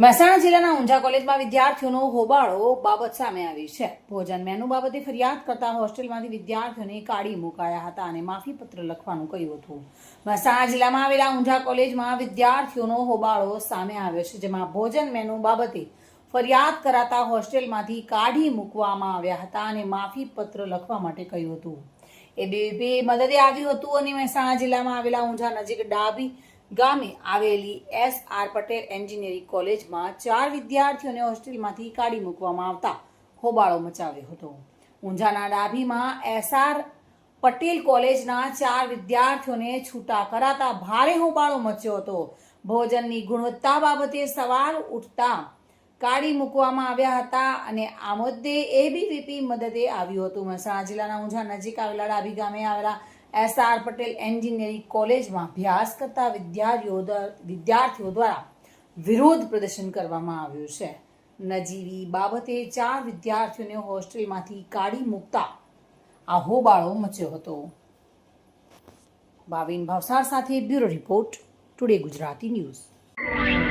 મહેસાણા જિલ્લાના ઊંઝા કોલેજમાં વિદ્યાર્થીઓનો હોબાળો બાબત સામે આવી છે. ભોજન મેનુ બાબતે ફરિયાદ કરતા હોસ્ટેલમાંથી વિદ્યાર્થીઓને કાઢી મુકાયા હતા અને માફીપત્ર લખવાનું કહ્યું હતું. મહેસાણા જિલ્લામાં આવેલા ઊંઝા કોલેજમાં વિદ્યાર્થીઓનો હોબાળો સામે આવ્યો છે, જેમાં ભોજન મેનુ બાબતે ફરિયાદ કરાતા હોસ્ટેલમાંથી કાઢી મૂકવામાં આવ્યા હતા અને માફીપત્ર લખવા માટે કહ્યું હતું. એબીવીપી મદદે આવ્યું હતું અને મહેસાણા જિલ્લામાં આવેલા ઊંઝા નજીક ડાબી ગામે આવેલી એસ આર પટેલ એન્જિનિયરિંગ કોલેજમાં ચાર વિદ્યાર્થીઓને હોસ્ટેલમાંથી કાઢી મૂકવામાં આવતા હોબાળો મચાવ્યો હતો. ઊંઝાના ડાભીમાં એસ આર પટેલ કોલેજના ચાર વિદ્યાર્થીઓને છૂટા કરાતા ભારે હોબાળો મચ્યો હતો. ભોજનની ગુણવત્તા બાબતે સવાલ ઉઠતા કાઢી મૂકવામાં આવ્યા હતા અને આ મુદ્દે એબીવીપી મદદે આવ્યું હતું. મહેસાણા જિલ્લાના ઊંઝા નજીક આવેલા ડાભી ગામે આવેલા એસ આર પટેલ એન્જિનિયરિંગ કોલેજમાં અભ્યાસ કરતા વિદ્યાર્થીઓ વિદ્યાર્થીઓ દ્વારા વિરોધ પ્રદર્શન કરવામાં આવ્યું છે. નજીવી બાબતે ચાર વિદ્યાર્થીઓને હોસ્ટેલમાંથી કાઢી મૂકતા આ હોબાળો મચ્યો હતો. ભાવિન ભાવસાર સાથે bureau report, today Gujarati news.